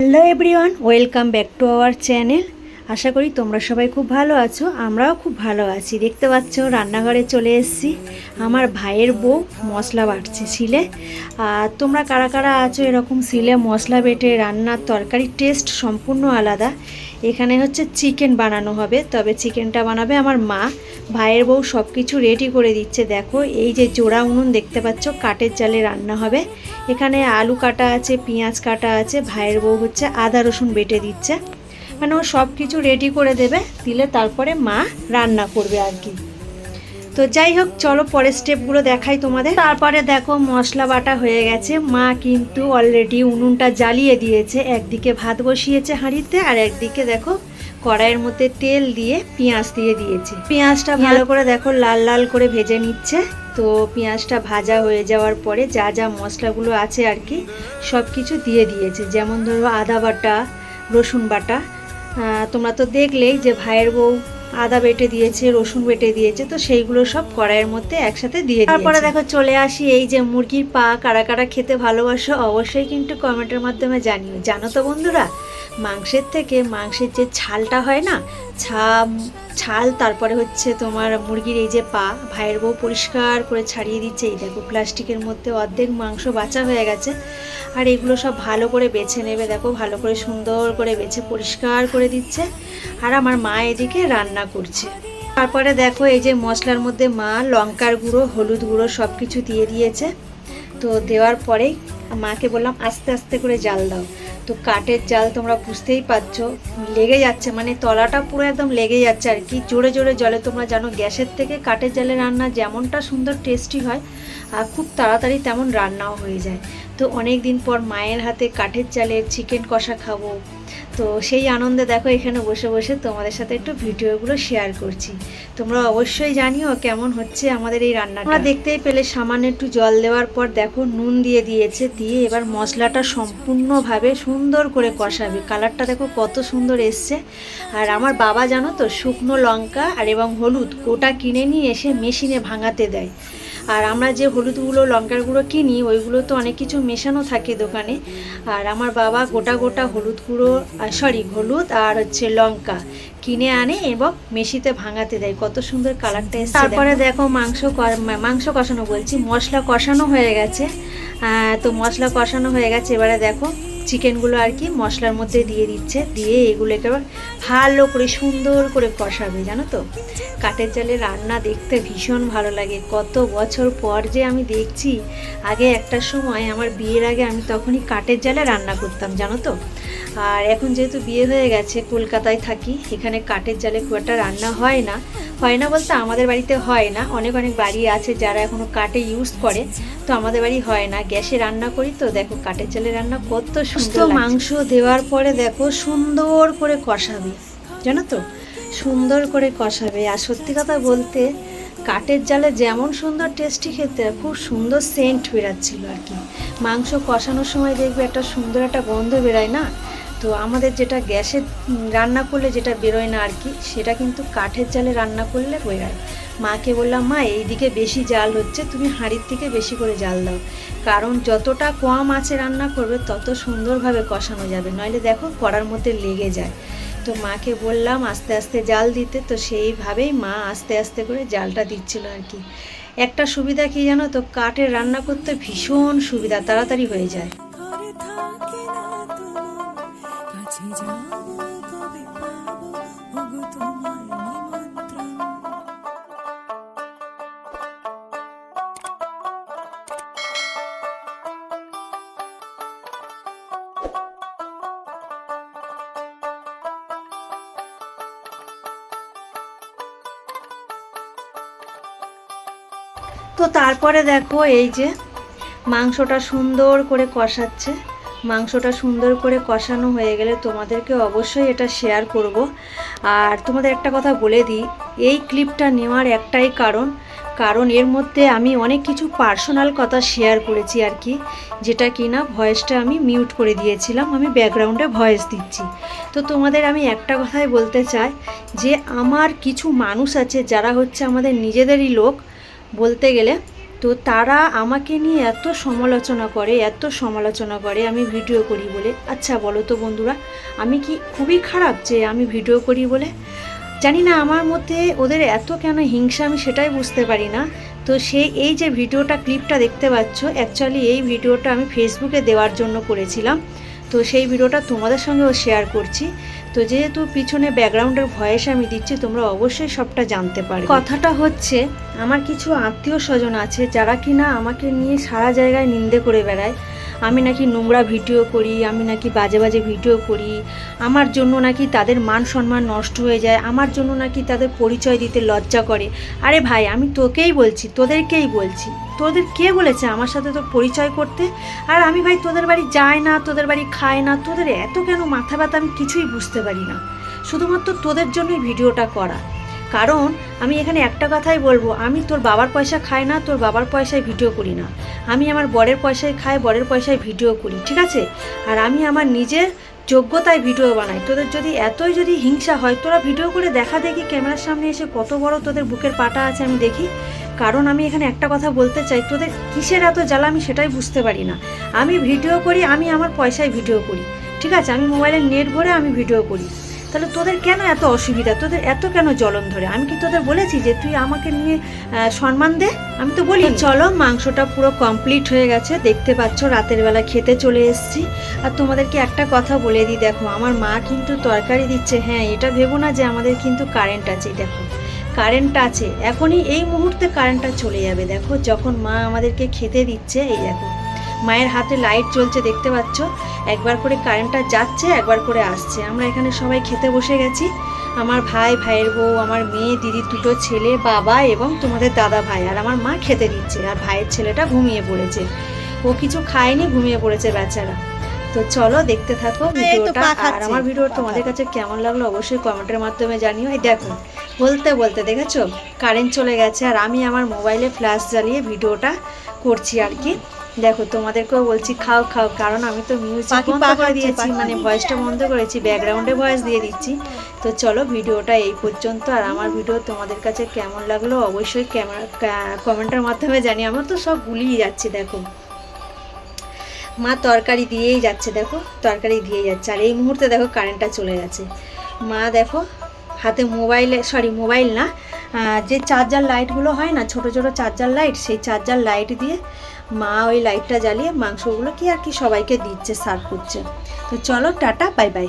Hello everyone welcome back to our channel আশা করি তোমরা সবাই খুব ভালো আছো, আমরাও খুব ভালো আছি। দেখতে পাচ্ছ, রান্নাঘরে চলে এসেছি। আমার ভাইয়ের বউ মশলা বাটছে শিলে। আর তোমরা কারা কারা আছো এরকম শিলে মশলা বেটে রান্নার তরকারির টেস্ট সম্পূর্ণ আলাদা। এখানে হচ্ছে চিকেন বানানো হবে, তবে চিকেনটা বানাবে আমার মা। ভাইয়ের বউ সব কিছু রেডি করে দিচ্ছে। দেখো, এই যে জোড়া উনুন দেখতে পাচ্ছ, কাঠের জালে রান্না হবে। এখানে আলু কাটা আছে, পেঁয়াজ কাটা আছে, ভাইয়ের বউ হচ্ছে আদা রসুন বেটে দিচ্ছে। মানে ও সব কিছু রেডি করে দেবে দিলে তারপরে মা রান্না করবে আর কি। তো যাই হোক চলো পরের স্টেপগুলো দেখাই তোমাদের। তারপরে দেখো মশলা বাটা হয়ে গেছে। মা কিন্তু অলরেডি উনুনটা জ্বালিয়ে দিয়েছে। একদিকে ভাত বসিয়েছে হাঁড়িতে আর একদিকে দেখো কড়াইয়ের মধ্যে তেল দিয়ে পেঁয়াজ দিয়ে দিয়েছে। পেঁয়াজটা ভালো করে দেখো লাল লাল করে ভেজে নিচ্ছে। তো পেঁয়াজটা ভাজা হয়ে যাওয়ার পরে যা যা মশলাগুলো আছে আর কি সব কিছু দিয়ে দিয়েছে। যেমন ধরো আদা বাটা রসুন বাটা তোমরা তো দেখলেই যে ভাইয়ের বউ আদা বেটে দিয়েছে রসুন বেটে দিয়েছে তো সেইগুলো সব কড়াইয়ের মধ্যে একসাথে দিয়ে তারপরে দেখো চলে আসি এই যে মুরগির পা কারা কারা খেতে ভালোবাসো অবশ্যই কিন্তু কমেন্টের মাধ্যমে জানিও। জানো তো বন্ধুরা মাংসের থেকে মাংসের যে ছালটা হয় না ছা ছাল তারপরে হচ্ছে তোমার মুরগির এই যে পা ভাইয়ের বউ পরিষ্কার করে ছাড়িয়ে দিচ্ছে। এই দেখো প্লাস্টিকের মধ্যে অর্ধেক মাংস বাঁচা হয়ে গেছে। আর এগুলো সব ভালো করে বেছে নেবে, দেখো, ভালো করে সুন্দর করে বেছে, পরিষ্কার করে দিচ্ছে। আর আমার মা এদিকে রান্না করছে। তারপরে দেখো, এই যে মশলার মধ্যে মা লঙ্কার গুঁড়ো, হলুদ গুঁড়ো সব কিছু দিয়ে দিয়েছে। তো দেওয়ার পরেই মাকে বললাম, আস্তে আস্তে করে জাল দাও। তো কাঠের জাল তোমরা বুঝতেই পারছ, লেগে যাচ্ছে মানে তলাটা পুরো একদম লেগে যাচ্ছে আর কি। জোরে জোরে জলে তোমরা জানো, গ্যাসের থেকে কাঠের জালে রান্না যেমনটা সুন্দর, টেস্টি হয়, আর খুব তাড়াতাড়ি তেমন রান্নাও হয়ে যায়। তো অনেক দিন পর মায়ের হাতে কাঠের চালের চিকেন কষা খাব। তো সেই আনন্দে দেখো এখানে বসে বসে তোমাদের সাথে একটু ভিডিওগুলো শেয়ার করছি। তোমরা অবশ্যই জানিও কেমন হচ্ছে আমাদের এই রান্না তোমরা দেখতেই পেলে সামান্য একটু জল দেওয়ার পর দেখো নুন দিয়ে দিয়েছে, দিয়ে এবার মশলাটা সম্পূর্ণভাবে সুন্দর করে কষাবে। কালারটা দেখো কত সুন্দর এসছে। আর আমার বাবা জানো তো শুকনো লঙ্কা আর এবং হলুদ গোটা কিনে নিয়ে এসে মেশিনে ভাঙাতে দেয়। আর আমরা যে হলুদগুলো লঙ্কার গুঁড়ো কিনি, ওইগুলো তো অনেক কিছু মেশানো থাকে দোকানে। আর আমার বাবা গোটা গোটা হলুদ গুঁড়ো সরি হলুদ আর হচ্ছে লঙ্কা কিনে আনে এবং মেশিতে ভাঙাতে দেয়। কত সুন্দর কালারটা এসছে তারপরে দেখো মাংস মাংস কষানো বলছি, মশলা কষানো হয়ে গেছে। তো মশলা কষানো হয়ে গেছে। এবারে দেখো চিকেনগুলো আর কি মশলার মধ্যে দিয়ে দিচ্ছে, দিয়ে এগুলোকে আবার ভালো করে সুন্দর করে কষাবে, জানো তো? কাঠের জালে রান্না দেখতে ভীষণ ভালো লাগে। কত বছর পর যে আমি দেখছি, আগে একটা সময় আমার বিয়ের আগে আমি তখনই কাঠের জালে রান্না করতাম, জানো তো? আর এখন যেহেতু বিয়ে হয়ে গেছে কলকাতায় থাকি এখানে কাঠের জালে খুব একটা রান্না হয় না। হয় না বলতে আমাদের বাড়িতে হয় না অনেক অনেক বাড়ি আছে যারা এখনও কাঠে ইউজ করে তো আমাদের বাড়ি হয় না। গ্যাসে রান্না করি তো দেখো কাঠের জালে রান্না কত সুন্দর মাংস দেওয়ার পরে দেখো সুন্দর করে কষাবে জানো তো? সুন্দর করে কষাবে। আর সত্যি কথা বলতে কাঠের জালে যেমন সুন্দর টেস্টি খেতে খুব সুন্দর সেন্ট বেরাচ্ছিল আর কি। মাংস কষানোর সময় দেখবে একটা সুন্দর একটা গন্ধ বেরোয় না? তো আমাদের যেটা গ্যাসে রান্না করলে যেটা বেরোয় না আর কি, সেটা কিন্তু কাঠের জালে রান্না করলে বেরোয় মাকে বললাম, মা, এইদিকে বেশি জাল হচ্ছে, তুমি হাঁড়ির থেকে বেশি করে জাল দাও। কারণ যতটা কম আছে রান্না করবে, তত সুন্দরভাবে কষানো যাবে। নইলে দেখো কড়ার মধ্যে লেগে যায়। তো মাকে বললাম, আস্তে আস্তে জাল দিতে। তো সেইভাবেই মা আস্তে আস্তে করে জালটা দিচ্ছিল আর কি। একটা সুবিধা কি জানো তো, কাঠের রান্না করতে ভীষণ সুবিধা, তাড়াতাড়ি হয়ে যায়। তো তারপরে দেখো এই যে মাংসটা সুন্দর করে কষাচ্ছে। মাংসটা সুন্দর করে কষানো হয়ে গেলে তোমাদেরকে অবশ্যই এটা শেয়ার করব। আর তোমাদের একটা কথা বলে দিই, এই ক্লিপটা নেওয়ার একটাই কারণ কারণ এর মধ্যে আমি অনেক কিছু পার্সোনাল কথা শেয়ার করেছি আর কি, যেটা কি না ভয়েসটা আমি মিউট করে দিয়েছিলাম, আমি ব্যাকগ্রাউন্ডে ভয়েস দিচ্ছি। তো তোমাদের আমি একটা কথাই বলতে চাই, যে আমার কিছু মানুষ আছে যারা হচ্ছে আমাদের নিজেদেরই লোক বলতে গেলে, তো তারা আমাকে নিয়ে এত সমালোচনা করে, এত সমালোচনা করে, আমি ভিডিও করি বলে। আচ্ছা বলো তো বন্ধুরা, আমি কি খুবই খারাপ যে আমি ভিডিও করি বলে? জানি না, আমার মধ্যে ওদের এত কেন হিংসা আমি সেটাই বুঝতে পারি না। তো সেই এই যে ভিডিওটা ক্লিপটা দেখতে পাচ্ছ অ্যাকচুয়ালি এই ভিডিওটা আমি ফেসবুকে দেওয়ার জন্য করেছিলাম। তো সেই ভিডিওটা তোমাদের সঙ্গেও শেয়ার করছি। তো যেহেতু পিছনে ব্যাকগ্রাউন্ডের ভয়েস আমি দিচ্ছি, তোমরা অবশ্যই সবটা জানতে পারো কথাটা হচ্ছে, আমার কিছু আত্মীয় স্বজন আছে যারা কিনা আমাকে নিয়ে সারা জায়গায় নিন্দে করে বেড়ায়। আমি নাকি নোংরা ভিডিও করি, আমি নাকি বাজে বাজে ভিডিও করি। আমার জন্য নাকি তাদের মান সম্মান নষ্ট হয়ে যায়, আমার জন্য নাকি তাদের পরিচয় দিতে লজ্জা করে। আরে ভাই, আমি তোকেই বলছি, তোদেরকেই বলছি। তোদের কে বলেছে আমার সাথে তো পরিচয় করতে? আর আমি ভাই, তোদের বাড়ি যাই না, তোদের বাড়ি খাই না, তোদের এত কেন মাথা ব্যথা আমি কিছুই বুঝতে পারি না। শুধুমাত্র তোদের জন্যই ভিডিওটা করা। কারণ আমি এখানে একটা কথাই বলব, আমি তোর বাবার পয়সা খাই না, তোর বাবার পয়সায় ভিডিও করি না। আমি আমার বরের পয়সায় খাই, বরের পয়সায় ভিডিও করি, ঠিক আছে? আর আমি আমার নিজের যোগ্যতায় ভিডিও বানাই। তোদের যদি এতই যদি হিংসা হয়, তোরা ভিডিও করে দেখা দেখি ক্যামেরার সামনে এসে কত বড় তোদের বুকের পাটা আছে আমি দেখি। কারণ আমি এখানে একটা কথা বলতে চাই, তোদের কিসের এত জ্বালা আমি সেটাই বুঝতে পারি না। আমি ভিডিও করি, আমি আমার পয়সায় ভিডিও করি। ঠিক আছে? আমি মোবাইলের নেট ভরে আমি ভিডিও করি। তাহলে তোদের কেন এত অসুবিধা? তোদের এত কেন জ্বলন ধরে? আমি কি তোদের বলেছি যে তুই আমাকে নিয়ে সম্মান দে? আমি তো বলি চলো, মাংসটা পুরো কমপ্লিট হয়ে গেছে। দেখতে পাচ্ছ, রাতের বেলা খেতে চলে এসেছি। আর তোমাদেরকে একটা কথা বলে দিই, দেখো, আমার মা কিন্তু তরকারি দিচ্ছে। হ্যাঁ এটা ভেবো না যে আমাদের কিন্তু কারেন্ট আছে, দেখো। কারেন্ট আছে। এখনই এই মুহূর্তে কারেন্টটা চলে যাবে, দেখো। যখন মা আমাদেরকে খেতে দিচ্ছে, এই দেখো। মায়ের হাতে লাইট জ্বলছে, দেখতে পাচ্ছ? একবার করে কারেন্টটা যাচ্ছে একবার করে আসছে। আমরা এখানে সবাই খেতে বসে গেছি। আমার ভাই ভাইয়ের বউ আমার মেয়ে দিদির দুটো ছেলে বাবা এবং তোমাদের দাদা ভাই। আর আমার মা খেতে দিচ্ছে। আর ভাইয়ের ছেলেটা ঘুমিয়ে পড়েছে। ও কিছু খায়নি ঘুমিয়ে পড়েছে বেচারা। তো চলো দেখতে থাকো ভিডিওটা। আর আমার ভিডিও তোমাদের কাছে কেমন লাগল অবশ্যই কমেন্টের মাধ্যমে জানিও। এই দেখো বলতে বলতে দেখেছ? কারেন্ট চলে গেছে। আর আমি আমার মোবাইলে ফ্ল্যাশ জ্বালিয়ে ভিডিওটা করছি আর কি। দেখো তোমাদেরকেও বলছি খাও খাও কারণ আমি তো মিউজিক বন্ধ করে দিয়েছি মানে ভয়েসটা বন্ধ করেছি ব্যাকগ্রাউন্ডে ভয়েস দিয়ে দিচ্ছি। তো চলো ভিডিওটা এই পর্যন্ত আর আমার ভিডিও তোমাদের কাছে কেমন লাগল অবশ্যই ক্যামেরা কমেন্টের মাধ্যমে জানি আমার তো সব গুলিয়ে যাচ্ছে দেখো। মা তরকারি দিয়েই যাচ্ছে দেখো তরকারি দিয়ে যাচ্ছে। আর এই মুহূর্তে দেখো কারেন্টটা চলে গেছে। মা দেখো হাতে মোবাইলে সরি মোবাইল না যে চার্জার লাইটগুলো হয় না ছোট ছোট চার্জার লাইট সেই চার্জার লাইট দিয়ে মা ওই লাইটটা জ্বালিয়ে মাংসগুলো কি আর কি সবাইকে দিচ্ছে সার্ভ করছে। তো চলো, টাটা বাই বাই